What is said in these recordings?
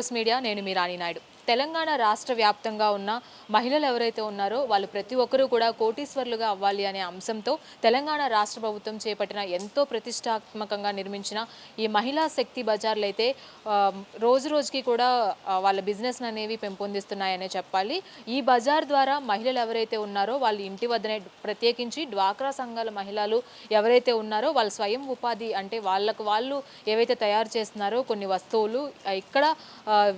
Welcome media నేను మీ రాణి నాయుడు. తెలంగాణ రాష్ట్ర వ్యాప్తంగా ఉన్న మహిళలు ఎవరైతే ఉన్నారో వాళ్ళు ప్రతి ఒక్కరూ కూడా కోటీశ్వర్లుగా అవ్వాలి అనే అంశంతో తెలంగాణ రాష్ట్ర ప్రభుత్వం చేపట్టిన ఎంతో ప్రతిష్టాత్మకంగా నిర్మించిన ఈ మహిళా శక్తి బజార్లు అయితే రోజు రోజుకి కూడా వాళ్ళ బిజినెస్ అనేవి పెంపొందిస్తున్నాయనే చెప్పాలి. ఈ బజార్ ద్వారా మహిళలు ఎవరైతే ఉన్నారో వాళ్ళ ఇంటి వద్దనే ప్రత్యేకించి డ్వాక్రా సంఘాల మహిళలు ఎవరైతే ఉన్నారో వాళ్ళ స్వయం ఉపాధి అంటే వాళ్ళకు వాళ్ళు ఏవైతే తయారు చేస్తున్నారో కొన్ని వస్తువులు ఇక్కడ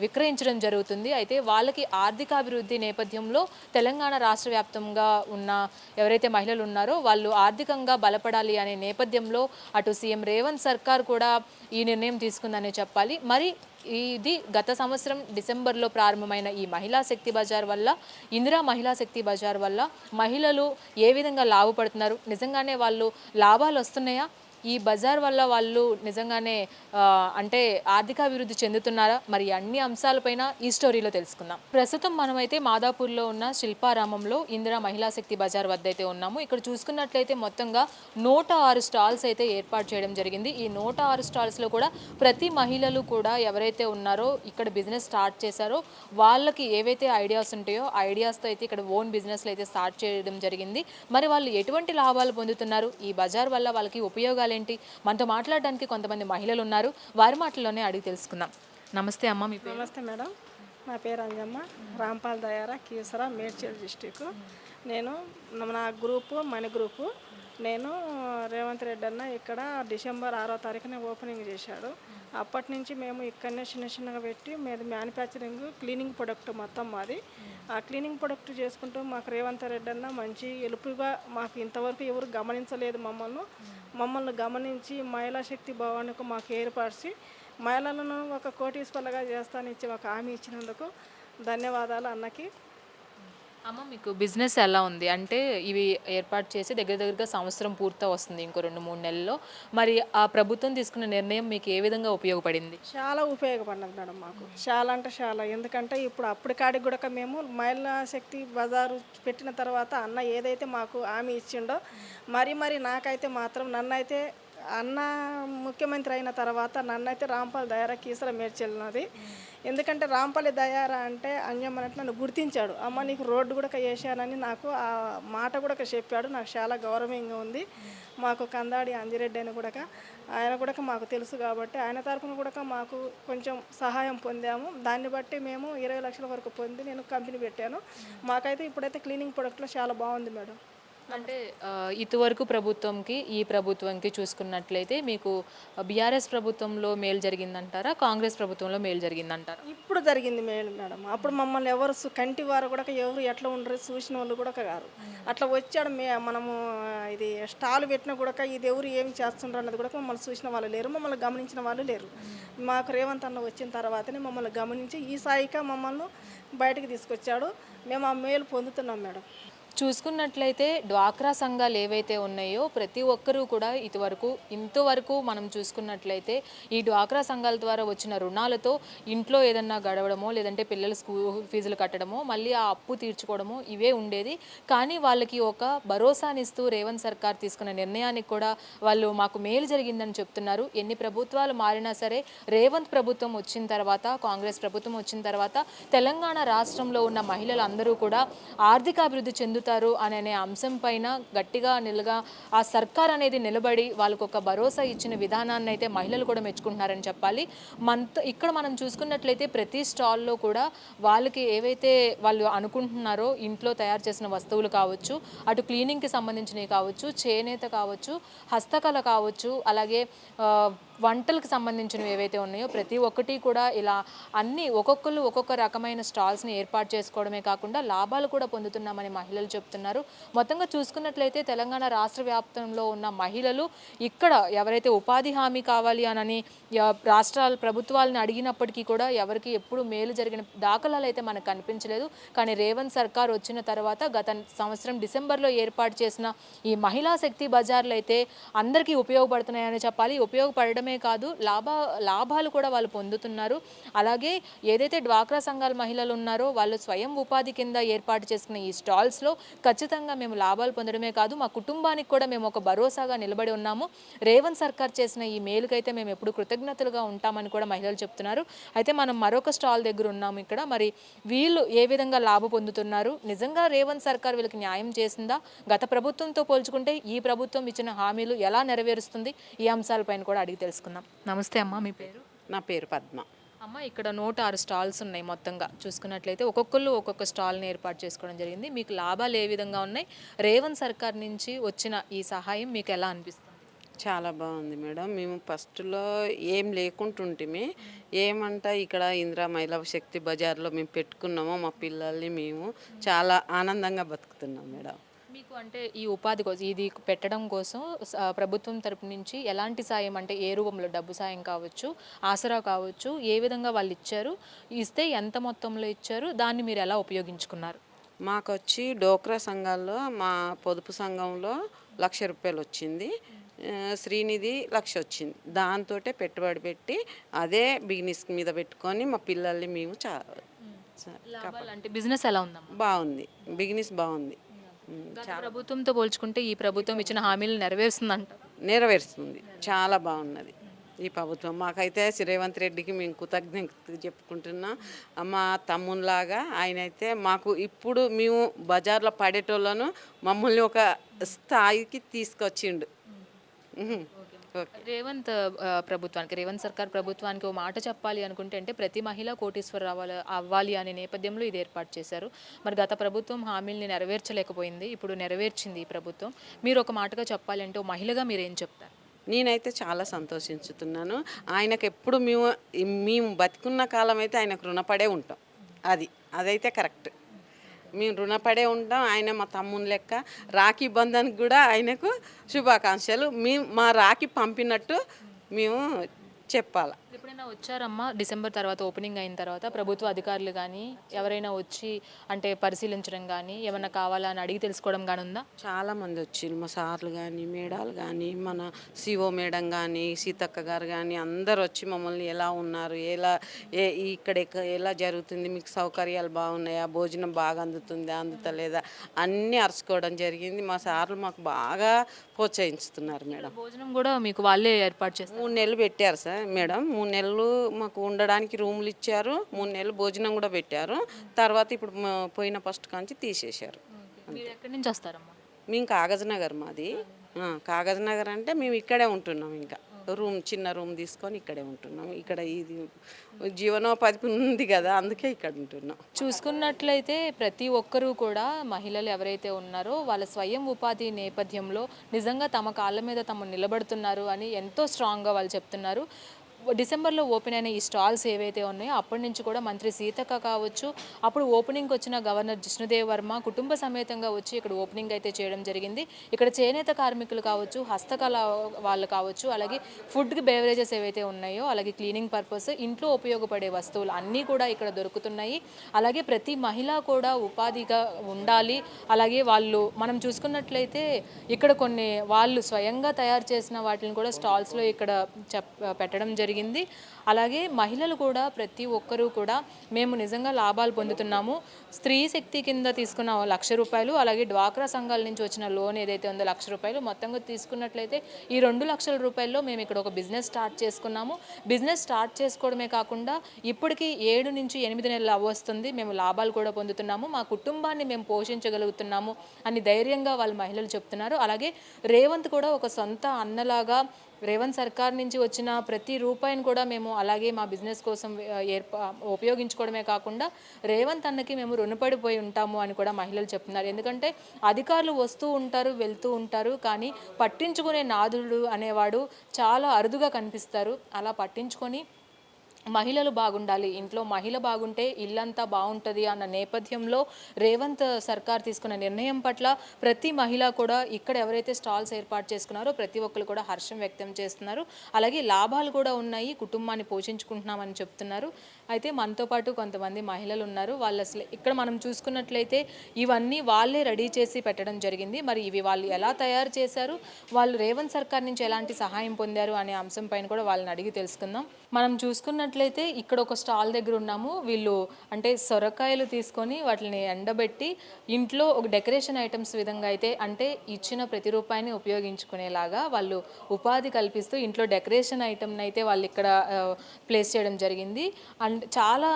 విక్రయించడం జరుగుతుంది. అయితే వాళ్ళకి ఆర్థికాభివృద్ధి నేపథ్యంలో తెలంగాణ రాష్ట్ర వ్యాప్తంగా ఉన్న ఎవరైతే మహిళలు ఉన్నారో వాళ్ళు ఆర్థికంగా బలపడాలి అనే నేపథ్యంలో అటు సీఎం రేవంత్ సర్కార్ కూడా ఈ నిర్ణయం తీసుకుందనే చెప్పాలి. మరి ఇది గత సంవత్సరం డిసెంబర్లో ప్రారంభమైన ఈ మహిళా శక్తి బజార్ వల్ల ఇందిరా మహిళా శక్తి బజార్ వల్ల మహిళలు ఏ విధంగా లాభపడుతున్నారు? నిజంగానే వాళ్ళు లాభాలు వస్తున్నాయా? ఈ బజార్ వల్ల వాళ్ళు నిజంగానే అంటే ఆర్థికాభివృద్ధి చెందుతున్నారా? మరి అన్ని అంశాలపైన ఈ స్టోరీలో తెలుసుకుందాం. ప్రస్తుతం మనమైతే మాదాపూర్లో ఉన్న శిల్పారామంలో ఇందిరా మహిళా శక్తి బజార్ వద్ద అయితే ఉన్నాము. ఇక్కడ చూసుకున్నట్లయితే మొత్తంగా నూట ఆరు స్టాల్స్ అయితే ఏర్పాటు చేయడం జరిగింది. ఈ నూట ఆరు స్టాల్స్లో కూడా ప్రతి మహిళలు కూడా ఎవరైతే ఉన్నారో ఇక్కడ బిజినెస్ స్టార్ట్ చేశారో వాళ్ళకి ఏవైతే ఐడియాస్ ఉంటాయో ఐడియాస్తో అయితే ఇక్కడ ఓన్ బిజినెస్లు అయితే స్టార్ట్ చేయడం జరిగింది. మరి వాళ్ళు ఎటువంటి లాభాలు పొందుతున్నారు? ఈ బజార్ వల్ల వాళ్ళకి ఉపయోగాలు ఏంటి మనతో మాట్లాడడానికి కొంతమంది మహిళలు ఉన్నారు. వారి మాటల్లోనే అడిగి తెలుసుకుందాం. నమస్తే అమ్మ మీ పేరు? నమస్తే మేడం. నా పేరు అంజమ్మ. రాంపాల్ దయారా కీసరా మేడ్చల్ డిస్టిక్ నేను నా గ్రూపు మన గ్రూపు నేను రేవంత్ రెడ్డి అన్న ఇక్కడ డిసెంబర్ ఆరో తారీఖున ఓపెనింగ్ చేశాడు. అప్పటి నుంచి మేము ఇక్కడనే చిన్న చిన్నగా పెట్టి మేము మ్యానుఫ్యాక్చరింగ్ క్లీనింగ్ ప్రొడక్ట్ మొత్తం మాది. ఆ క్లీనింగ్ ప్రొడక్ట్ చేసుకుంటూ మాకు రేవంత్ రెడ్డి అన్న మంచి ఎలుపుగా మాకు ఇంతవరకు ఎవరు గమనించలేదు మమ్మల్ని. మమ్మల్ని గమనించి మహిళా శక్తి భవన్కు మాకు ఏర్పరిచి మహిళలను ఒక కోటీశ్వర్లుగా చేస్తానిచ్చి ఒక హామీ ఇచ్చినందుకు ధన్యవాదాలు అన్నకి. అమ్మ మీకు బిజినెస్ ఎలా ఉంది? అంటే ఇవి ఏర్పాటు చేసి దగ్గర దగ్గరగా సంవత్సరం పూర్తి వస్తుంది ఇంకో రెండు మూడు నెలల్లో. మరి ఆ ప్రభుత్వం తీసుకున్న నిర్ణయం మీకు ఏ విధంగా ఉపయోగపడింది? చాలా ఉపయోగపడినది మేడం మాకు. చాలా అంటే చాలా. ఎందుకంటే ఇప్పుడు అప్పుడు కాడికి కూడా మేము మహిళా శక్తి బజారు పెట్టిన తర్వాత అన్న ఏదైతే మాకు హామీ ఇచ్చిండో మరి మరి నాకైతే మాత్రం నన్నైతే అన్న ముఖ్యమంత్రి అయిన తర్వాత నన్నైతే రాంపాల్ దయారా కీసర మేడ్చెల్లినది ఎందుకంటే రాంపల్లి దయారా అంటే అంజమ్మనట్టు నన్ను గుర్తించాడు. అమ్మ నీకు రోడ్డు కూడా వేసానని నాకు ఆ మాట కూడా చెప్పాడు. నాకు చాలా గౌరవంగా ఉంది. మాకు కందాడి అంజిరెడ్డి అని కూడా ఆయన కూడా మాకు తెలుసు కాబట్టి ఆయన తరఫున కూడా మాకు కొంచెం సహాయం పొందాము. దాన్ని బట్టి మేము ఇరవై లక్షల వరకు పొంది నేను కంపెనీ పెట్టాను. మాకైతే ఇప్పుడైతే క్లీనింగ్ ప్రొడక్ట్లో చాలా బాగుంది మేడం. అంటే ఇటువరకు ప్రభుత్వంకి ఈ ప్రభుత్వంకి చూసుకున్నట్లయితే మీకు బీఆర్ఎస్ ప్రభుత్వంలో మేలు జరిగిందంటారా? కాంగ్రెస్ ప్రభుత్వంలో మేలు జరిగిందంటారా? ఇప్పుడు జరిగింది మేలు మేడం. అప్పుడు మమ్మల్ని ఎవరు సు- కంటి వారు కూడా ఎవరు ఎట్లా ఉండరు చూసిన వాళ్ళు కూడా కారు అట్లా వచ్చాడు మే మనము ఇది స్టాల్ పెట్టినా కూడా ఇది ఎవరు ఏమి చేస్తుండ్రు అన్నది కూడా మమ్మల్ని చూసిన వాళ్ళు లేరు. మమ్మల్ని గమనించిన వాళ్ళు లేరు. మాకు రేవంత్ అన్న వచ్చిన తర్వాతనే మమ్మల్ని గమనించి ఈ స్థాయిగా మమ్మల్ని బయటకు తీసుకొచ్చాడు. మేము ఆ మేలు పొందుతున్నాం మేడం. చూసుకున్నట్లయితే డ్వాక్రా సంఘాలు ఏవైతే ఉన్నాయో ప్రతి ఒక్కరూ కూడా ఇటువరకు ఇంతవరకు మనం చూసుకున్నట్లయితే ఈ డ్వాక్రా సంఘాల ద్వారా వచ్చిన రుణాలతో ఇంట్లో ఏదన్నా గడవడమో లేదంటే పిల్లల స్కూల్ ఫీజులు కట్టడమో మళ్ళీ ఆ అప్పు తీర్చుకోవడమో ఇవే ఉండేది. కానీ వాళ్ళకి ఒక భరోసానిస్తూ రేవంత్ సర్కార్ తీసుకున్న నిర్ణయానికి కూడా వాళ్ళు మాకు మేలు జరిగిందని చెప్తున్నారు. ఎన్ని ప్రభుత్వాలు మారినా సరే రేవంత్ ప్రభుత్వం వచ్చిన తర్వాత కాంగ్రెస్ ప్రభుత్వం వచ్చిన తర్వాత తెలంగాణ రాష్ట్రంలో ఉన్న మహిళలు అందరూ కూడా ఆర్థికాభివృద్ధి చెందుతారు అనే అంశం పైన గట్టిగా నిలగా ఆ సర్కార్ అనేది నిలబడి వాళ్ళకు ఒక భరోసా ఇచ్చిన విధానాన్ని అయితే మహిళలు కూడా మెచ్చుకుంటున్నారని చెప్పాలి. మనతో ఇక్కడ మనం చూసుకున్నట్లయితే ప్రతి స్టాల్లో కూడా వాళ్ళకి ఏవైతే వాళ్ళు అనుకుంటున్నారో ఇంట్లో తయారు చేసిన వస్తువులు కావచ్చు అటు క్లీనింగ్కి సంబంధించినవి కావచ్చు చేనేత కావచ్చు హస్తకళ కావచ్చు అలాగే వంటలకు సంబంధించినవి ఏవైతే ఉన్నాయో ప్రతి ఒక్కటి కూడా ఇలా అన్ని ఒక్కొక్కరు ఒక్కొక్క రకమైన స్టాల్స్ని ఏర్పాటు చేసుకోవడమే కాకుండా లాభాలు కూడా పొందుతున్నామని మహిళలు చెప్తున్నారు. మొత్తంగా చూసుకున్నట్లయితే తెలంగాణ రాష్ట్ర వ్యాప్తంలో ఉన్న మహిళలు ఇక్కడ ఎవరైతే ఉపాధి హామీ కావాలి అనని రాష్ట్రాల ప్రభుత్వాలను అడిగినప్పటికీ కూడా ఎవరికి ఎప్పుడు మేలు జరిగిన దాఖలాలు అయితే మనకు కనిపించలేదు. కానీ రేవంత్ సర్కార్ వచ్చిన తర్వాత గత సంవత్సరం డిసెంబర్లో ఏర్పాటు చేసిన ఈ మహిళా శక్తి బజార్లు అయితే అందరికీ ఉపయోగపడుతున్నాయని చెప్పాలి. ఉపయోగపడమే కాదు లాభ లాభాలు కూడా వాళ్ళు పొందుతున్నారు. అలాగే ఏదైతే డ్వాక్రా సంఘాల మహిళలు ఉన్నారో వాళ్ళు స్వయం ఉపాధి కింద ఏర్పాటు చేసుకున్న ఈ స్టాల్స్లో ఖచ్చితంగా మేము లాభాలు పొందడమే కాదు మా కుటుంబానికి కూడా మేము ఒక భరోసాగా నిలబడి ఉన్నాము. రేవంత్ సర్కార్ చేసిన ఈ మేలుకైతే మేము ఎప్పుడు కృతజ్ఞతలుగా ఉంటామని కూడా మహిళలు చెప్తున్నారు. అయితే మనం మరొక స్టాల్ దగ్గర ఉన్నాము ఇక్కడ. మరి వీళ్ళు ఏ విధంగా లాభ పొందుతున్నారు? నిజంగా రేవంత్ సర్కార్ వీళ్ళకి న్యాయం చేసిందా? గత ప్రభుత్వంతో పోల్చుకుంటే ఈ ప్రభుత్వం ఇచ్చిన హామీలు ఎలా నెరవేరుస్తుంది? ఈ అంశాలపైన కూడా అడిగి తెలుసుకుందాం. నమస్తే అమ్మా మీ పేరు? నా పేరు పద్మ. అమ్మ ఇక్కడ నూట ఆరు స్టాల్స్ ఉన్నాయి మొత్తంగా. చూసుకున్నట్లయితే ఒక్కొక్కళ్ళు ఒక్కొక్క స్టాల్ని ఏర్పాటు చేసుకోవడం జరిగింది. మీకు లాభాలు ఏ విధంగా ఉన్నాయి? రేవంత్ సర్కార్ నుంచి వచ్చిన ఈ సహాయం మీకు ఎలా అనిపిస్తుంది? చాలా బాగుంది మేడం. మేము ఫస్ట్లో ఏం లేకుంటుంటిమి. ఏమంట ఇక్కడ ఇందిరా మహిళా శక్తి బజార్లో మేము పెట్టుకున్నామో మా పిల్లల్ని మేము చాలా ఆనందంగా బతుకుతున్నాం మేడం. మీకు అంటే ఈ ఉపాధి కోసం ఇది పెట్టడం కోసం ప్రభుత్వం తరపు నుంచి ఎలాంటి సాయం అంటే ఏ రూపంలో డబ్బు సాయం కావచ్చు ఆసరా కావచ్చు ఏ విధంగా వాళ్ళు ఇచ్చారు ఇస్తే ఎంత మొత్తంలో ఇచ్చారు దాన్ని మీరు ఎలా ఉపయోగించుకున్నారు? మాకు వచ్చి డోక్రా సంఘాల్లో మా పొదుపు సంఘంలో లక్ష రూపాయలు వచ్చింది. శ్రీనిధి లక్ష వచ్చింది. దాంతో పెట్టుబడి పెట్టి అదే బిజినెస్ మీద పెట్టుకొని మా పిల్లల్ని మేము చా అంటే బిజినెస్ ఎలా ఉందమ్మా? బాగుంది. బిజినెస్ బాగుంది. ప్రభుత్వంతో పోల్చుకుంటే ఈ ప్రభుత్వం ఇచ్చిన హామీలు నెరవేరుస్తుందంట. నెరవేరుస్తుంది. చాలా బాగున్నది. ఈ ప్రభుత్వం. మాకైతే శ్రీ రేవంత్ రెడ్డికి మేము కృతజ్ఞత చెప్పుకుంటున్నాం. మా తమ్మునిలాగా ఆయన అయితే మాకు ఇప్పుడు మేము బజార్లో పడేటోళ్ళను మమ్మల్ని ఒక స్థాయికి తీసుకొచ్చిండు. రేవంత్ ప్రభుత్వానికి రేవంత్ సర్కార్ ప్రభుత్వానికి ఓ మాట చెప్పాలి అనుకుంటే అంటే ప్రతి మహిళ కోటీశ్వర అవ్వాలి అవ్వాలి అనే నేపథ్యంలో ఇది ఏర్పాటు చేశారు. మరి గత ప్రభుత్వం హామీల్ని నెరవేర్చలేకపోయింది ఇప్పుడు నెరవేర్చింది ఈ ప్రభుత్వం. మీరు ఒక మాటగా చెప్పాలి అంటే ఓ మహిళగా మీరు ఏం చెప్తారు? నేనైతే చాలా సంతోషించుతున్నాను. ఆయనకు ఎప్పుడు మేము మేము బతికున్న కాలం అయితే ఆయనకు రుణపడే ఉంటాం. అది అదైతే కరెక్ట్. మేము రుణపడే ఉంటాం. ఆయన మా తమ్ముని లెక్క. రాఖీ బంధానికి కూడా ఆయనకు శుభాకాంక్షలు. మేము మా రాఖీ పంపినట్టు మేము చెప్పాలి. ఎప్పుడైనా వచ్చారమ్మా? డిసెంబర్ తర్వాత ఓపెనింగ్ అయిన తర్వాత ప్రభుత్వ అధికారులు కానీ ఎవరైనా వచ్చి అంటే పరిశీలించడం కానీ ఏమన్నా కావాలా అని అడిగి తెలుసుకోవడం కానీ ఉందా? చాలా మంది వచ్చిండ్రు మా సార్లు కానీ మేడాలు కానీ మన సిఓ మేడం కానీ సీతక్క గారు కానీ అందరు వచ్చి మమ్మల్ని ఎలా ఉన్నారు? ఎలా ఏ ఇక్కడ ఎలా జరుగుతుంది? మీకు సౌకర్యాలు బాగున్నాయా? భోజనం బాగా అందుతుందా? అందుతలేదా? అన్నీ అరుచుకోవడం జరిగింది. మా సార్లు మాకు బాగా ప్రోత్సహిస్తున్నారు మేడం. భోజనం కూడా మీకు వాళ్ళే ఏర్పాటు చేస్తారు. మూడు నెలలు పెట్టారు సార్ మేడం. మూడు నెలలు మాకు ఉండడానికి రూములు ఇచ్చారు. మూడు నెలలు భోజనం కూడా పెట్టారు. తర్వాత ఇప్పుడు పోయిన ఫస్ట్ కాంచి తీసేశారు. ఎక్కడి నుంచి వస్తారమ్మా? మేము కాగజ్ నగర్ మాది. ఆ, కాగజ్ నగర్ అంటే మేము ఇక్కడే ఉంటున్నాం ఇంకా. రూమ్ చిన్న రూమ్ తీసుకొని ఇక్కడే ఉంటున్నాం. ఇక్కడ ఇది జీవనోపాధి ఉంది కదా అందుకే ఇక్కడ ఉంటున్నాం. చూసుకున్నట్లయితే ప్రతి ఒక్కరూ కూడా మహిళలు ఎవరైతే ఉన్నారో వాళ్ళ స్వయం ఉపాధి నేపథ్యంలో నిజంగా తమ కాళ్ళ మీద తమ నిలబడుతున్నారు అని ఎంతో స్ట్రాంగ్గా వాళ్ళు చెప్తున్నారు. డిసెంబర్లో ఓపెన్ అయిన ఈ స్టాల్స్ ఏవైతే ఉన్నాయో అప్పటి నుంచి కూడా మంత్రి సీతక్క కావచ్చు అప్పుడు ఓపెనింగ్కి వచ్చిన గవర్నర్ జిష్ణుదేవ్ వర్మ కుటుంబ సమేతంగా వచ్చి ఇక్కడ ఓపెనింగ్ అయితే చేయడం జరిగింది. ఇక్కడ చేనేత కార్మికులు కావచ్చు హస్తకళ వాళ్ళు కావచ్చు అలాగే ఫుడ్ బేవరేజెస్ ఏవైతే ఉన్నాయో అలాగే క్లీనింగ్ పర్పస్ ఇంట్లో ఉపయోగపడే వస్తువులు అన్నీ కూడా ఇక్కడ దొరుకుతున్నాయి. అలాగే ప్రతి మహిళ కూడా ఉపాధిగా ఉండాలి. అలాగే వాళ్ళు మనం చూసుకున్నట్లయితే ఇక్కడ కొన్ని వాళ్ళు స్వయంగా తయారు చేసిన వాటిని కూడా స్టాల్స్లో ఇక్కడ చెప్ పెట్టడం జరిగింది. జరిగింది. అలాగే మహిళలు కూడా ప్రతి ఒక్కరూ కూడా మేము నిజంగా లాభాలు పొందుతున్నాము. స్త్రీ శక్తి కింద తీసుకున్న లక్ష రూపాయలు అలాగే డ్వాక్రా సంఘాల నుంచి వచ్చిన లోన్ ఏదైతే ఉందో లక్ష రూపాయలు మొత్తంగా తీసుకున్నట్లయితే ఈ రెండు లక్షల రూపాయల్లో మేము ఇక్కడ ఒక బిజినెస్ స్టార్ట్ చేసుకున్నాము. బిజినెస్ స్టార్ట్ చేసుకోవడమే కాకుండా ఇప్పటికీ ఏడు నుంచి ఎనిమిది నెలలు అవ్వస్తుంది మేము లాభాలు కూడా పొందుతున్నాము. మా కుటుంబాన్ని మేము పోషించగలుగుతున్నాము అని ధైర్యంగా వాళ్ళ మహిళలు చెప్తున్నారు. అలాగే రేవంత్ కూడా ఒక సొంత అన్నలాగా రేవంత్ సర్కార్ నుంచి వచ్చిన ప్రతి రూపాయిని కూడా మేము అలాగే మా బిజినెస్ కోసం ఏర్పా ఉపయోగించుకోవడమే కాకుండా రేవంత్ అన్నకి మేము రుణపడిపోయి ఉంటాము అని కూడా మహిళలు చెప్తున్నారు. ఎందుకంటే అధికారులు వస్తూ ఉంటారు వెళ్తూ ఉంటారు కానీ పట్టించుకునే నాదుడు అనేవాడు చాలా అరుదుగా కనిపిస్తారు. అలా పట్టించుకొని మహిళలు బాగుండాలి ఇంట్లో మహిళ బాగుంటే ఇల్లంతా బాగుంటుంది అన్న నేపథ్యంలో రేవంత్ సర్కార్ తీసుకున్న నిర్ణయం పట్ల ప్రతి మహిళ కూడా ఇక్కడ ఎవరైతే స్టాల్స్ ఏర్పాటు చేసుకున్నారో ప్రతి ఒక్కరు కూడా హర్షం వ్యక్తం చేస్తున్నారు. అలాగే లాభాలు కూడా ఉన్నాయి కుటుంబాన్ని పోషించుకుంటున్నామని చెప్తున్నారు. అయితే మనతో పాటు కొంతమంది మహిళలు ఉన్నారు. వాళ్ళు అసలు ఇక్కడ మనం చూసుకున్నట్లయితే ఇవన్నీ వాళ్ళే రెడీ చేసి పెట్టడం జరిగింది. మరి ఇవి వాళ్ళు ఎలా తయారు చేశారు? వాళ్ళు రేవంత్ సర్కార్ నుంచి ఎలాంటి సహాయం పొందారు అనే అంశం పైన కూడా వాళ్ళని అడిగి తెలుసుకుందాం. మనం చూసుకున్నట్లయితే ఇక్కడ ఒక స్టాల్ దగ్గర ఉన్నాము. వీళ్ళు అంటే సొరకాయలు తీసుకొని వాటిని ఎండబెట్టి ఇంట్లో ఒక డెకరేషన్ ఐటమ్స్ విధంగా అయితే అంటే ఇచ్చిన ప్రతి రూపాయిని ఉపయోగించుకునేలాగా వాళ్ళు ఉపాధి కల్పిస్తూ ఇంట్లో డెకరేషన్ ఐటమ్ని అయితే వాళ్ళు ఇక్కడ ప్లేస్ చేయడం జరిగింది. అండ్ చాలా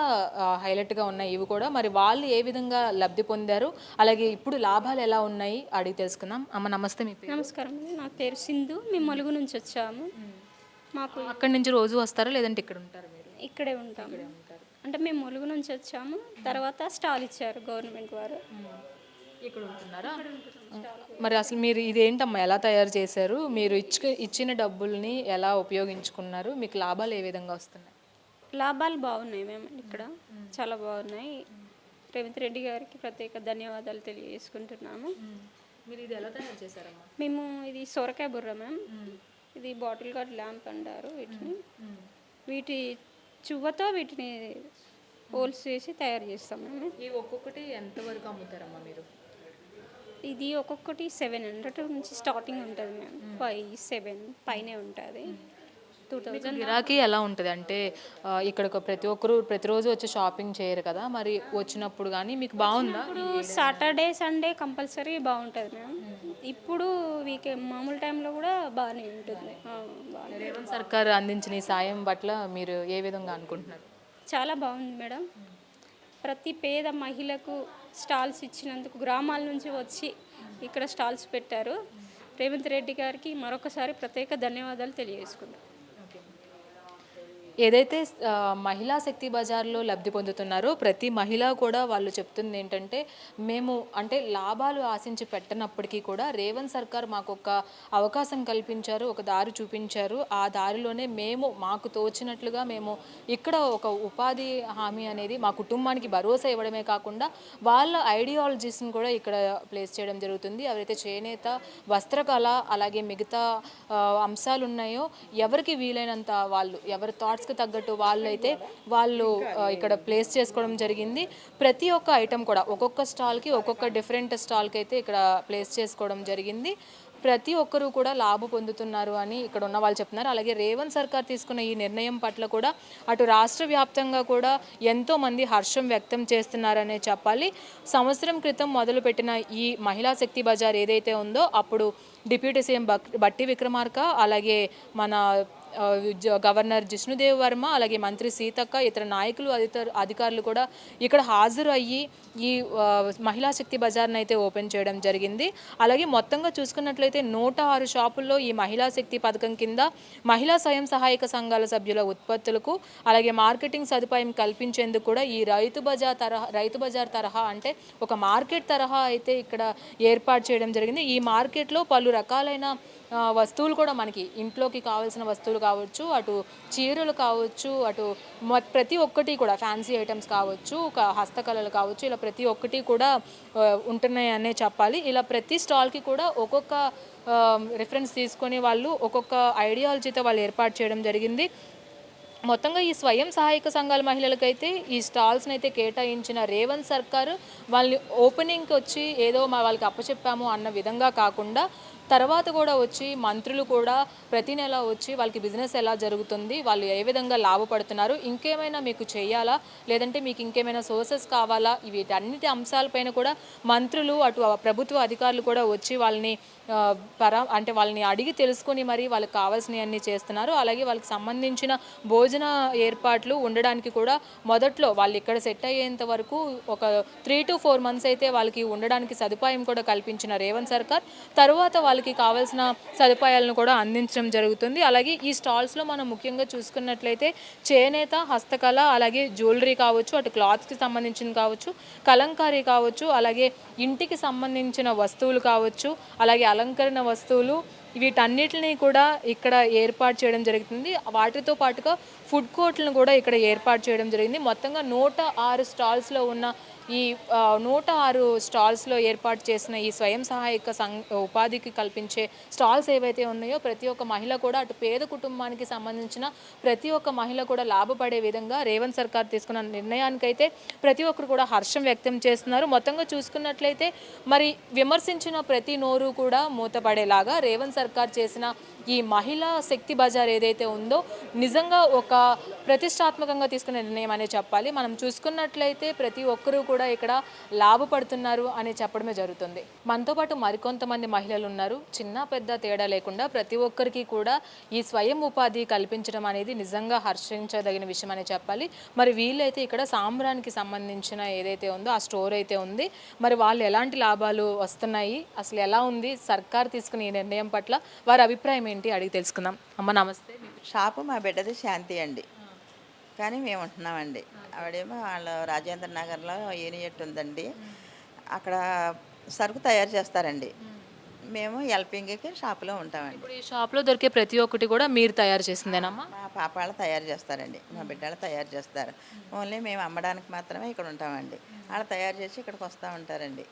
హైలైట్గా ఉన్నాయి ఇవి కూడా. మరి వాళ్ళు ఏ విధంగా లబ్ధి పొందారు? అలాగే ఇప్పుడు లాభాలు ఎలా ఉన్నాయి? అడిగి తెలుసుకుందాం. అమ్మ నమస్తే మీ నమస్కారం నా పేరు సింధు. మేము ములుగు నుంచి వచ్చాము. మాకు అక్కడి నుంచి రోజు వస్తారా? లేదంటే ఇక్కడ ఉంటారు మీరు? ఇక్కడే ఉంటాము. అంటే మేము ములుగు నుంచి వచ్చాము. తర్వాత స్టాల్ ఇచ్చారు గవర్నమెంట్ వారు. ఇక్కడ ఉంటున్నారా? మరి అసలు మీరు ఇదేంటమ్మా? ఎలా తయారు చేశారు? మీరు ఇచ్చి ఇచ్చిన డబ్బుల్ని ఎలా ఉపయోగించుకున్నారు? మీకు లాభాలు ఏ విధంగా వస్తున్నాయి? లాభాలు బాగున్నాయి మేము. ఇక్కడ చాలా బాగున్నాయి. రేవంత్ రెడ్డి గారికి ప్రత్యేక ధన్యవాదాలు తెలియజేసుకుంటున్నాము. మీరు ఇది ఎలా తయారు చేశారమ్మా మేము ఇది సొరకాయ బుర్ర మ్యామ్. ఇది బాటిల్ గార్డ్ ల్యాంప్ అంటారు వీటిని. వీటి చువ్వతో వీటిని హోల్స్ చేసి తయారు చేస్తాం మేము ఈ ఒక్కొక్కటి ఎంతవరకు అమ్ముతారమ్మా మీరు? ఇది ఒక్కొక్కటి సెవెన్ హండ్రెడ్ నుంచి స్టార్టింగ్ ఉంటుంది మ్యామ్. ఫైవ్ సెవెన్ పైనే ఉంటుంది. టూ థౌజండ్ గిరాకీ ఎలా ఉంటుంది? అంటే ఇక్కడ ప్రతి ఒక్కరు ప్రతిరోజు వచ్చి షాపింగ్ చేయరు కదా? మరి వచ్చినప్పుడు కానీ మీకు బాగుందా? ఇప్పుడు సాటర్డే సండే కంపల్సరీ బాగుంటుంది మ్యామ్ ఇప్పుడు వీకెండ్ మామూలు టైంలో కూడా బాగానే ఉంటుంది. రేవంత్ సర్కార్ అందించిన ఈ సాయం పట్ల మీరు ఏ విధంగా అనుకుంటున్నారు? చాలా బాగుంది మేడం. ప్రతి పేద మహిళకు స్టాల్స్ ఇచ్చినందుకు గ్రామాల నుంచి వచ్చి ఇక్కడ స్టాల్స్ పెట్టారు. రేవంత్ రెడ్డి గారికి మరొకసారి ప్రత్యేక ధన్యవాదాలు తెలియజేసుకున్నాను ఏదైతే మహిళా శక్తి బజార్లో లబ్ధి పొందుతున్నారో ప్రతి మహిళ కూడా వాళ్ళు చెప్తుంది ఏంటంటే మేము అంటే లాభాలు ఆశించి పెట్టనప్పటికీ కూడా రేవంత్ సర్కార్ మాకు ఒక అవకాశం కల్పించారు ఒక దారి చూపించారు. ఆ దారిలోనే మేము మాకు తోచినట్లుగా మేము ఇక్కడ ఒక ఉపాధి హామీ అనేది మా కుటుంబానికి భరోసా ఇవ్వడమే కాకుండా వాళ్ళ ఐడియాలజీస్ని కూడా ఇక్కడ ప్లేస్ చేయడం జరుగుతుంది. ఎవరైతే చేనేత వస్త్రకళ అలాగే మిగతా అంశాలు ఉన్నాయో ఎవరికి వీలైనంత వాళ్ళు ఎవరి థాట్స్ థాట్స్కి తగ్గట్టు వాళ్ళు అయితే వాళ్ళు ఇక్కడ ప్లేస్ చేసుకోవడం జరిగింది. ప్రతి ఒక్క ఐటెం కూడా ఒక్కొక్క స్టాల్కి ఒక్కొక్క డిఫరెంట్ స్టాల్కి అయితే ఇక్కడ ప్లేస్ చేసుకోవడం జరిగింది. ప్రతి ఒక్కరూ కూడా లాభ పొందుతున్నారు అని ఇక్కడ ఉన్న వాళ్ళు చెప్తున్నారు. అలాగే రేవంత్ సర్కార్ తీసుకున్న ఈ నిర్ణయం పట్ల కూడా అటు రాష్ట్ర వ్యాప్తంగా కూడా ఎంతోమంది హర్షం వ్యక్తం చేస్తున్నారనే చెప్పాలి. సంవత్సరం క్రితం మొదలుపెట్టిన ఈ మహిళా శక్తి బజార్ ఏదైతే ఉందో అప్పుడు డిప్యూటీ సీఎం బట్టి విక్రమార్క అలాగే మన గవర్నర్ జిష్ణుదేవ్ వర్మ అలాగే మంత్రి సీతక్క ఇతర నాయకులు అధికారు అధికారులు కూడా ఇక్కడ హాజరు అయ్యి ఈ మహిళా శక్తి బజార్ని అయితే ఓపెన్ చేయడం జరిగింది. అలాగే మొత్తంగా చూసుకున్నట్లయితే నూట ఆరు షాపుల్లో ఈ మహిళా శక్తి పథకం కింద మహిళా స్వయం సహాయక సంఘాల సభ్యుల ఉత్పత్తులకు అలాగే మార్కెటింగ్ సదుపాయం కల్పించేందుకు కూడా ఈ రైతు బజార్ తరహా రైతు బజార్ తరహా అంటే ఒక మార్కెట్ తరహా అయితే ఇక్కడ ఏర్పాటు చేయడం జరిగింది. ఈ మార్కెట్లో పలు రకాలైన వస్తువులు కూడా మనకి ఇంట్లోకి కావాల్సిన వస్తువులు కావచ్చు అటు చీరలు కావచ్చు అటు ప్రతి ఒక్కటి కూడా ఫ్యాన్సీ ఐటమ్స్ కావచ్చు ఒక హస్తకళలు కావచ్చు ఇలా ప్రతి ఒక్కటి కూడా ఉంటున్నాయనే చెప్పాలి. ఇలా ప్రతి స్టాల్కి కూడా ఒక్కొక్క రిఫరెన్స్ తీసుకొని వాళ్ళు ఒక్కొక్క ఐడియాలజీతో వాళ్ళు ఏర్పాటు చేయడం జరిగింది. మొత్తంగా ఈ స్వయం సహాయక సంఘాల మహిళలకైతే ఈ స్టాల్స్ని అయితే కేటాయించిన రేవంత్ సర్కారు వాళ్ళని ఓపెనింగ్కి వచ్చి ఏదో మా వాళ్ళకి అప్పచెప్పాము అన్న విధంగా కాకుండా తర్వాత కూడా వచ్చి మంత్రులు కూడా ప్రతి నెల వచ్చి వాళ్ళకి బిజినెస్ ఎలా జరుగుతుంది వాళ్ళు ఏ విధంగా లాభపడుతున్నారు ఇంకేమైనా మీకు చేయాలా? లేదంటే మీకు ఇంకేమైనా సోర్సెస్ కావాలా? వీటన్నిటి అంశాలపైన కూడా మంత్రులు అటు ప్రభుత్వ అధికారులు కూడా వచ్చి వాళ్ళని పరా అంటే వాళ్ళని అడిగి తెలుసుకొని మరి వాళ్ళకి కావాల్సినవన్నీ చేస్తున్నారు. అలాగే వాళ్ళకి సంబంధించిన భోజన ఏర్పాట్లు ఉండడానికి కూడా మొదట్లో వాళ్ళు ఇక్కడ సెట్ అయ్యేంత వరకు ఒక త్రీ టు ఫోర్ మంత్స్ అయితే వాళ్ళకి ఉండడానికి సదుపాయం కూడా కల్పించిన రేవంత్ సర్కార్. తర్వాత వాళ్ళకి కావాల్సిన సదుపాయాలను కూడా అందించడం జరుగుతుంది. అలాగే ఈ స్టాల్స్లో మనం ముఖ్యంగా చూసుకున్నట్లయితే చేనేత హస్తకళ అలాగే జ్యువెలరీ కావచ్చు అటు క్లాత్స్కి సంబంధించింది కావచ్చు కలంకారీ కావచ్చు అలాగే ఇంటికి సంబంధించిన వస్తువులు కావచ్చు అలాగే అలంకరణ వస్తువులు వీటన్నిటిని కూడా ఇక్కడ ఏర్పాటు చేయడం జరుగుతుంది. వాటితో పాటుగా ఫుడ్ కోర్ట్లను కూడా ఇక్కడ ఏర్పాటు చేయడం జరిగింది. మొత్తంగా నూట ఆరు స్టాల్స్లో ఉన్న ఈ నూట ఆరు స్టాల్స్లో ఏర్పాటు చేసిన ఈ స్వయం సహాయక సంఘ ఉపాధికి కల్పించే స్టాల్స్ ఏవైతే ఉన్నాయో ప్రతి ఒక్క మహిళ కూడా అటు పేద కుటుంబానికి సంబంధించిన ప్రతి ఒక్క మహిళ కూడా లాభపడే విధంగా రేవంత్ సర్కార్ తీసుకున్న నిర్ణయానికైతే ప్రతి ఒక్కరు కూడా హర్షం వ్యక్తం చేస్తున్నారు. మొత్తంగా చూసుకున్నట్లయితే మరి విమర్శించిన ప్రతి నోరు కూడా మూతపడేలాగా రేవంత్ సర్కార్ చేసిన ఈ మహిళా శక్తి బజార్ ఏదైతే ఉందో నిజంగా ఒక ప్రతిష్టాత్మకంగా తీసుకునే నిర్ణయం అనే చెప్పాలి. మనం చూసుకున్నట్లయితే ప్రతి ఒక్కరూ కూడా ఇక్కడ లాభపడుతున్నారు అని చెప్పడమే జరుగుతుంది. మనతో పాటు మరికొంతమంది మహిళలు ఉన్నారు. చిన్న పెద్ద తేడా లేకుండా ప్రతి ఒక్కరికి కూడా ఈ స్వయం ఉపాధి కల్పించడం అనేది నిజంగా హర్షించదగిన విషయం అని చెప్పాలి. మరి వీళ్ళైతే ఇక్కడ సాంబ్రానికి సంబంధించిన ఏదైతే ఉందో ఆ స్టోర్ అయితే ఉంది. మరి వాళ్ళు ఎలాంటి లాభాలు వస్తున్నాయి? అసలు ఎలా ఉంది? సర్కార్ తీసుకున్న ఈ నిర్ణయం పట్ల వారి అభిప్రాయం ఏంటి? అడిగి తెలుసుకుందాం. అమ్మ నమస్తే. షాపు మా బిడ్డది శాంతి అండి. కానీ మేము ఉంటున్నామండి. ఆవిడేమో వాళ్ళ రాజేంద్ర నగర్లో యూనియట్ ఉందండి. అక్కడ సరుకు తయారు చేస్తారండి. మేము. హెల్పింగ్కి షాపులో ఉంటామండి. ఇప్పుడు ఈ షాప్లో దొరికే ప్రతి ఒక్కటి కూడా మీరు తయారు చేసిందేనమ్మా? మా పాప వాళ్ళు తయారు చేస్తారండి. మా బిడ్డలు తయారు చేస్తారు. ఓన్లీ మేము అమ్మడానికి మాత్రమే ఇక్కడ ఉంటామండి. వాళ్ళు తయారు చేసి ఇక్కడికి వస్తూ ఉంటారండి.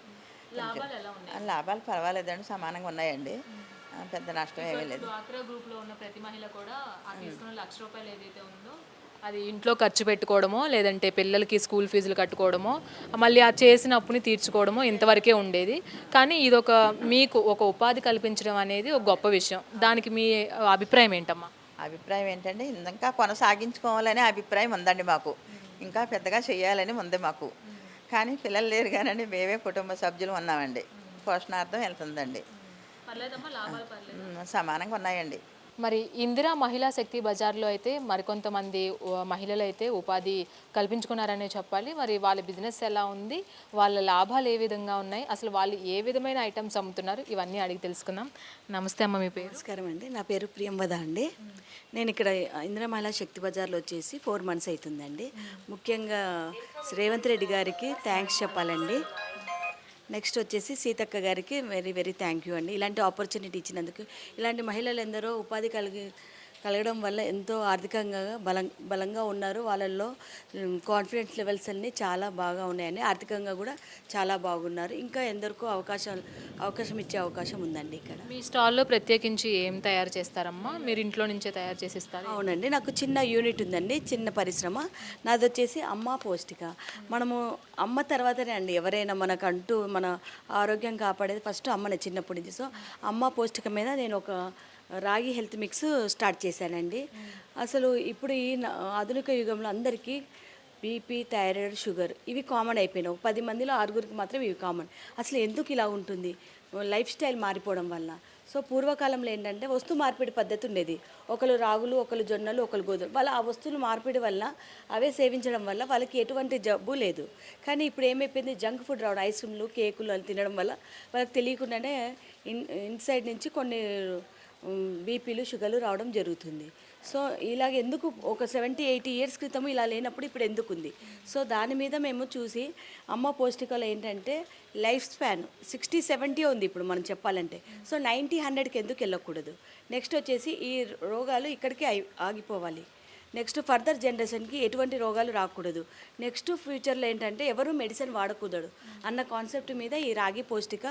లాభాలు పర్వాలేదండి. సమానంగా ఉన్నాయండి. పెద్ద నష్టం ఏమీ లేదు. డ్వాక్రా గ్రూప్లో ఉన్న ప్రతి మహిళ కూడా ఆ తీసుకున్న లక్ష రూపాయలు ఏదైతే ఉందో అది ఇంట్లో ఖర్చు పెట్టుకోవడమో లేదంటే పిల్లలకి స్కూల్ ఫీజులు కట్టుకోవడమో మళ్ళీ ఆ చేసిన అప్పుని తీర్చుకోవడమో ఇంతవరకే ఉండేది. కానీ ఇది ఒక మీకు ఒక ఉపాధి కల్పించడం అనేది ఒక గొప్ప విషయం. దానికి మీ అభిప్రాయం ఏంటమ్మా? అభిప్రాయం ఏంటంటే ఇంకా కొనసాగించుకోవాలనే అభిప్రాయం ఉందండి మాకు. ఇంకా పెద్దగా చేయాలని ఉంది మాకు. కానీ పిల్లలు లేరు కానండి మేమే కుటుంబ సభ్యులు ఉన్నామండి. పోషణార్థం వెళ్తుందండి. సమానంగా ఉన్నాయండి. మరి ఇందిరా మహిళా శక్తి బజార్లో అయితే మరికొంతమంది మహిళలు అయితే ఉపాధి కల్పించుకున్నారనే చెప్పాలి. మరి వాళ్ళ బిజినెస్ ఎలా ఉంది? వాళ్ళ లాభాలు ఏ విధంగా ఉన్నాయి? అసలు వాళ్ళు ఏ విధమైన ఐటమ్స్ అమ్ముతున్నారు? ఇవన్నీ అడిగి తెలుసుకుందాం. నమస్తే అమ్మ మీ పేరు? నమస్కారం అండి. నా పేరు ప్రియంవద అండి. నేను ఇక్కడ ఇందిరా మహిళా శక్తి బజార్లో వచ్చేసి ఫోర్ మంత్స్ అవుతుందండి. ముఖ్యంగా రేవంత్ రెడ్డి గారికి థ్యాంక్స్ చెప్పాలండి. నెక్స్ట్ వచ్చేసి సీతక్క గారికి వెరీ వెరీ థ్యాంక్ యూ అండి. ఇలాంటి ఆపర్చునిటీ ఇచ్చినందుకు. ఇలాంటి మహిళలు ఎందరో ఉపాధి కలిగి కలగడం వల్ల ఎంతో ఆర్థికంగా బలం బలంగా ఉన్నారు. వాళ్ళల్లో కాన్ఫిడెన్స్ లెవెల్స్ అన్నీ చాలా బాగా ఉన్నాయండి. ఆర్థికంగా కూడా చాలా బాగున్నారు. ఇంకా ఎందరికో అవకాశాలు అవకాశం ఇచ్చే అవకాశం ఉందండి ఇక్కడ. మీ స్టాల్లో ప్రత్యేకించి ఏం తయారు చేస్తారమ్మా? మీరు ఇంట్లో నుంచే తయారు చేసి ఇస్తారు అవునండి. నాకు చిన్న యూనిట్ ఉందండి. చిన్న పరిశ్రమ. నాది వచ్చేసి అమ్మ పౌష్టిక. మనము అమ్మ తర్వాతనే అండి. ఎవరైనా మనకంటూ మన ఆరోగ్యం కాపాడేది ఫస్ట్ అమ్మనే చిన్నప్పటి నుంచి. సో అమ్మ పౌష్టిక మీద నేను ఒక రాగి హెల్త్ మిక్స్ స్టార్ట్ చేశానండి. అసలు ఇప్పుడు ఈ ఆధునిక యుగంలో అందరికీ బీపీ థైరాయిడ్ షుగర్ ఇవి కామన్ అయిపోయినాయి. ఒక పది మందిలో ఆరుగురికి మాత్రం ఇవి కామన్. అసలు ఎందుకు ఇలా ఉంటుంది? లైఫ్ స్టైల్ మారిపోవడం వల్ల. సో పూర్వకాలంలో ఏంటంటే వస్తు మార్పిడి పద్ధతి ఉండేది. ఒకరు రాగులు ఒకరు జొన్నలు ఒకరు గోధుమలు వాళ్ళ ఆ వస్తువులు మార్పిడి వల్ల అవే సేవించడం వల్ల వాళ్ళకి ఎటువంటి జబ్బు లేదు. కానీ ఇప్పుడు ఏమైపోయింది? జంక్ ఫుడ్ రావడం ఐస్ క్రీమ్లు కేకులు అని తినడం వల్ల వాళ్ళకి తెలియకుండానే ఇన్ ఇన్సైడ్ నుంచి కొన్ని బీపీలు షుగర్లు రావడం జరుగుతుంది. సో ఇలాగ ఎందుకు ఒక సెవెంటీ ఎయిటీ ఇయర్స్ క్రితం ఇలా లేనప్పుడు ఇప్పుడు ఎందుకు ఉంది సో దాని మీద మేము చూసి అమ్మ పౌష్టికలు ఏంటంటే లైఫ్ స్పాన్ సిక్స్టీ సెవెంటీ ఉంది ఇప్పుడు మనం చెప్పాలంటే. సో నైంటీ హండ్రెడ్కి ఎందుకు వెళ్ళకూడదు? నెక్స్ట్ వచ్చేసి ఈ రోగాలు ఇక్కడికి ఆగిపోవాలి. నెక్స్ట్ ఫర్దర్ జనరేషన్కి ఎటువంటి రోగాలు రాకూడదు. నెక్స్ట్ ఫ్యూచర్లో ఏంటంటే ఎవరు మెడిసిన్ వాడకూడదు అన్న కాన్సెప్ట్ మీద ఈ రాగి పౌష్టిక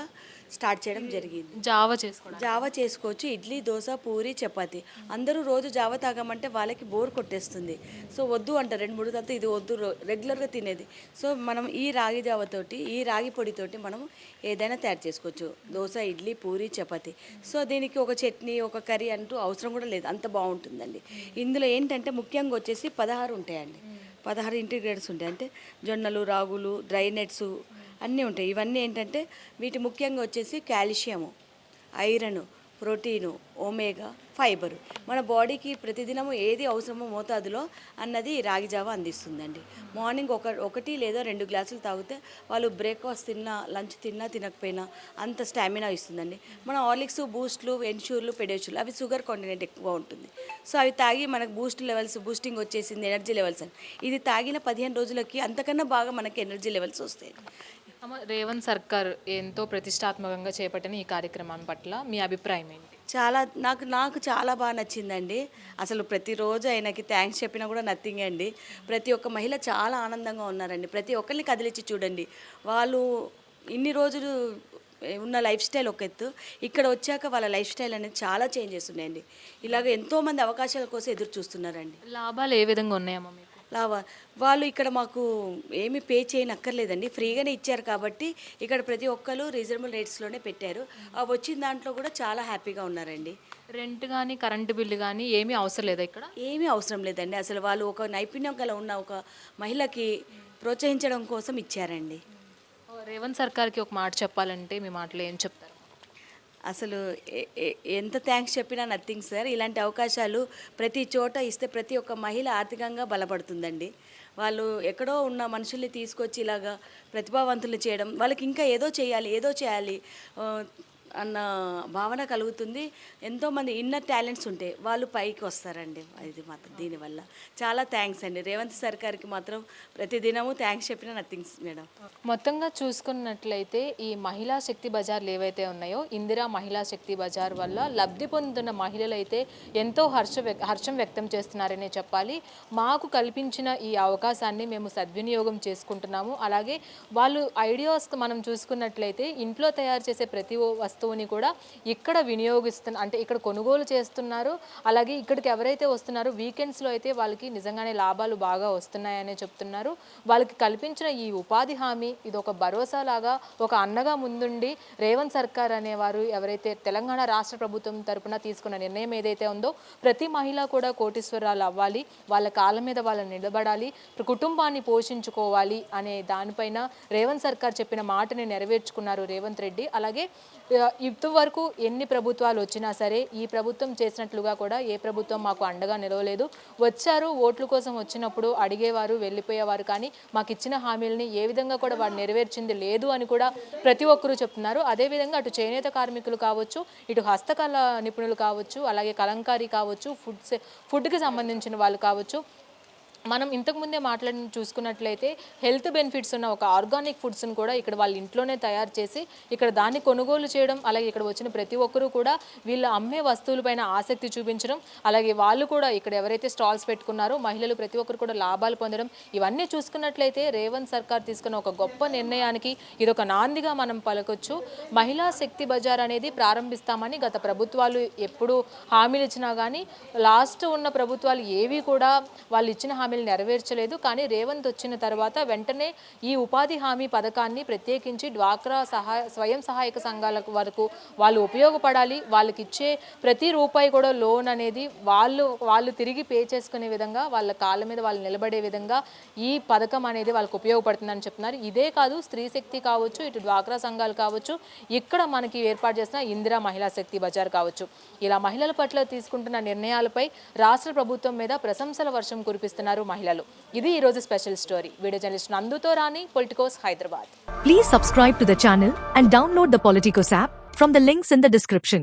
స్టార్ట్ చేయడం జరిగింది. జావ చేసుకోవడం జావ చేసుకోవచ్చు ఇడ్లీ దోశ పూరి చపాతి. అందరూ రోజు జావ తాగమంటే వాళ్ళకి బోర్ కొట్టేస్తుంది. సో వద్దు అంటారు రెండు మూడు తర్వాత ఇది వద్దు రెగ్యులర్గా తినేది. సో మనం ఈ రాగి జావతోటి ఈ రాగి పొడితోటి మనం ఏదైనా తయారు చేసుకోవచ్చు. దోశ ఇడ్లీ పూరి చపాతి. సో దీనికి ఒక చట్నీ ఒక కర్రీ అంటూ అవసరం కూడా లేదు. అంత బాగుంటుందండి. ఇందులో ఏంటంటే ముఖ్యంగా వచ్చేసి పదహారు ఉంటాయండి. పదహారు ఇంటిగ్రేట్స్ ఉంటాయి. అంటే జొన్నలు రాగులు డ్రై నట్స్ అన్నీ ఉంటాయి. ఇవన్నీ ఏంటంటే వీటి ముఖ్యంగా వచ్చేసి calcium iron protein omega fibre. మన బాడీకి ప్రతిదినము ఏది అవసరమో మోతాదులో అన్నది రాగి జావ అందిస్తుందండి. మార్నింగ్ ఒక ఒకటి లేదా రెండు గ్లాసులు తాగితే వాళ్ళు బ్రేక్ఫాస్ట్ తిన్నా లంచ్ తిన్నా తినకపోయినా అంత స్టామినా ఇస్తుందండి. మన హార్లిక్స్ బూస్ట్లు ఎన్షూర్లు పెడేషులు అవి షుగర్ కాంటినెంట్ ఎక్కువ ఉంటుంది. సో అవి తాగి మనకు బూస్ట్ లెవెల్స్ బూస్టింగ్ వచ్చేసింది ఎనర్జీ లెవెల్స్ అని. ఇది తాగిన పదిహేను రోజులకి అంతకన్నా బాగా మనకి ఎనర్జీ లెవెల్స్ వస్తాయి అమ్మ రేవంత్ సర్కార్ ఎంతో ప్రతిష్టాత్మకంగా చేపట్టిన ఈ కార్యక్రమం పట్ల మీ అభిప్రాయం ఏంటి? చాలా నాకు నాకు చాలా బాగా నచ్చిందండి. అసలు ప్రతిరోజు ఆయనకి థ్యాంక్స్ చెప్పినా కూడా నథింగ్ అండి. ప్రతి ఒక్క మహిళ చాలా ఆనందంగా ఉన్నారండి. ప్రతి ఒక్కరిని కదిలిచ్చి చూడండి. వాళ్ళు ఇన్ని రోజులు ఉన్న లైఫ్ స్టైల్ ఒక ఎత్తు. ఇక్కడ వచ్చాక వాళ్ళ లైఫ్ స్టైల్ అనేది చాలా చేంజెస్ ఉన్నాయండి ఇలాగ ఎంతోమంది అవకాశాల కోసం ఎదురు చూస్తున్నారండి. లాభాలు ఏ విధంగా ఉన్నాయమ్మా లావా వాళ్ళు ఇక్కడ మాకు ఏమి పే చేయనక్కర్లేదండి. ఫ్రీగానే ఇచ్చారు కాబట్టి ఇక్కడ ప్రతి ఒక్కరు రీజనబుల్ రేట్స్లోనే పెట్టారు. వచ్చిన దాంట్లో కూడా చాలా హ్యాపీగా ఉన్నారండి. రెంట్ కానీ కరెంటు బిల్లు కానీ ఏమీ అవసరం లేదా ఇక్కడ? ఏమీ అవసరం లేదండి. అసలు వాళ్ళు ఒక నైపుణ్యం గల ఉన్న ఒక మహిళకి ప్రోత్సహించడం కోసం ఇచ్చారండి. రేవంత్ సర్కార్కి ఒక మాట చెప్పాలంటే మీ మాటలో ఏం చెప్తారు? అసలు ఎంత థ్యాంక్స్ చెప్పినా నథింగ్ సార్ ఇలాంటి అవకాశాలు ప్రతి చోట ఇస్తే ప్రతి ఒక్క మహిళ ఆర్థికంగా బలపడుతుందండి. వాళ్ళు ఎక్కడో ఉన్న మనుషుల్ని తీసుకొచ్చి ఇలాగా ప్రతిభావంతులు చేయడం వాళ్ళకి ఇంకా ఏదో చేయాలి ఏదో చేయాలి. అన్న భావన కలుగుతుంది. ఎంతోమంది ఇన్నర్ టాలెంట్స్ ఉంటాయి వాళ్ళు పైకి వస్తారండి. ఇది మాత్రం దీనివల్ల చాలా థ్యాంక్స్ అండి. రేవంత్ సర్కార్కి మాత్రం ప్రతిదినము థ్యాంక్స్ చెప్పిన నథింగ్స్ మేడం మొత్తంగా చూసుకున్నట్లయితే ఈ మహిళా శక్తి బజార్లు ఏవైతే ఉన్నాయో ఇందిరా మహిళా శక్తి బజార్ వల్ల లబ్ధి పొందుతున్న మహిళలు అయితే ఎంతో హర్ష వ్యక్- హర్షం వ్యక్తం చేస్తున్నారనే చెప్పాలి. మాకు కల్పించిన ఈ అవకాశాన్ని మేము సద్వినియోగం చేసుకుంటున్నాము. అలాగే వాళ్ళు ఐడియాస్ మనం చూసుకున్నట్లయితే ఇంట్లో తయారు చేసే ప్రతి ఓ వస్తువుని కూడా ఇక్కడ వినియోగిస్తున్న అంటే ఇక్కడ కొనుగోలు చేస్తున్నారు. అలాగే ఇక్కడికి ఎవరైతే వస్తున్నారో వీకెండ్స్లో అయితే వాళ్ళకి నిజంగానే లాభాలు బాగా వస్తున్నాయనే చెప్తున్నారు. వాళ్ళకి కల్పించిన ఈ ఉపాధి హామీ ఇది ఒక భరోసా లాగా ఒక అన్నగా ముందుండి రేవంత్ సర్కార్ అనేవారు ఎవరైతే తెలంగాణ రాష్ట్ర ప్రభుత్వం తరపున తీసుకున్న నిర్ణయం ఏదైతే ఉందో ప్రతి మహిళ కూడా కోటీశ్వరాలు అవ్వాలి వాళ్ళ కాళ్ళ మీద వాళ్ళు నిలబడాలి కుటుంబాన్ని పోషించుకోవాలి అనే దానిపైన రేవంత్ సర్కార్ చెప్పిన మాటని నెరవేర్చుకున్నారు రేవంత్ రెడ్డి. అలాగే ఇప్పటి వరకు ఎన్ని ప్రభుత్వాలు వచ్చినా సరే ఈ ప్రభుత్వం చేసినట్లుగా కూడా ఏ ప్రభుత్వం మాకు అండగా నిలవలేదు. వచ్చారు ఓట్ల కోసం వచ్చినప్పుడు అడిగేవారు వెళ్ళిపోయేవారు కానీ మాకు ఇచ్చిన హామీలని ఏ విధంగా కూడా వారు నెరవేర్చింది లేదు అని కూడా ప్రతి ఒక్కరూ చెప్తున్నారు. అదేవిధంగా అటు చేనేత కార్మికులు కావచ్చు ఇటు హస్తకళ నిపుణులు కావచ్చు అలాగే కలంకారీ కావచ్చు ఫుడ్ ఫుడ్కి సంబంధించిన వాళ్ళు కావచ్చు మనం ఇంతకుముందే మాట్లాడి చూసుకున్నట్లయితే హెల్త్ బెనిఫిట్స్ ఉన్న ఒక ఆర్గానిక్ ఫుడ్స్ని కూడా ఇక్కడ వాళ్ళ ఇంట్లోనే తయారు చేసి ఇక్కడ దాన్ని కొనుగోలు చేయడం అలాగే ఇక్కడ వచ్చిన ప్రతి ఒక్కరూ కూడా వీళ్ళు అమ్మే వస్తువులపైన ఆసక్తి చూపించడం అలాగే వాళ్ళు కూడా ఇక్కడ ఎవరైతే స్టాల్స్ పెట్టుకున్నారో మహిళలు ప్రతి ఒక్కరు కూడా లాభాలు పొందడం ఇవన్నీ చూసుకున్నట్లయితే రేవంత్ సర్కార్ తీసుకున్న ఒక గొప్ప నిర్ణయానికి ఇది ఒక నాందిగా మనం పలకొచ్చు. మహిళా శక్తి బజార్ అనేది ప్రారంభిస్తామని గత ప్రభుత్వాలు ఎప్పుడు హామీలు ఇచ్చినా కానీ లాస్ట్ ఉన్న ప్రభుత్వాలు ఏవి కూడా వాళ్ళు ఇచ్చిన హామీ హామీలు నెరవేర్చలేదు. కానీ రేవంత్ వచ్చిన తర్వాత వెంటనే ఈ ఉపాధి హామీ పథకాన్ని ప్రత్యేకించి డ్వాక్రా సహాయ స్వయం సహాయక సంఘాల వరకు వాళ్ళు ఉపయోగపడాలి. వాళ్ళకి ఇచ్చే ప్రతి రూపాయి కూడా లోన్ అనేది వాళ్ళు వాళ్ళు తిరిగి పే చేసుకునే విధంగా వాళ్ళ కాళ్ళ మీద వాళ్ళు నిలబడే విధంగా ఈ పథకం అనేది వాళ్ళకి ఉపయోగపడుతుందని చెప్తున్నారు. ఇదే కాదు స్త్రీ శక్తి కావచ్చు ఇటు డ్వాక్రా సంఘాలు కావచ్చు ఇక్కడ మనకి ఏర్పాటు చేసిన ఇందిరా మహిళా శక్తి బజార్ కావచ్చు. ఇలా మహిళల పట్ల తీసుకుంటున్న నిర్ణయాలపై రాష్ట్ర ప్రభుత్వం మీద ప్రశంసల వర్షం కురిపిస్తున్నారు. మహిళలు ఇది ఈరోజు special story video journalist నందుతో Rani politicos Hyderabad Please subscribe to the channel and download the Politicos app from the links in the description.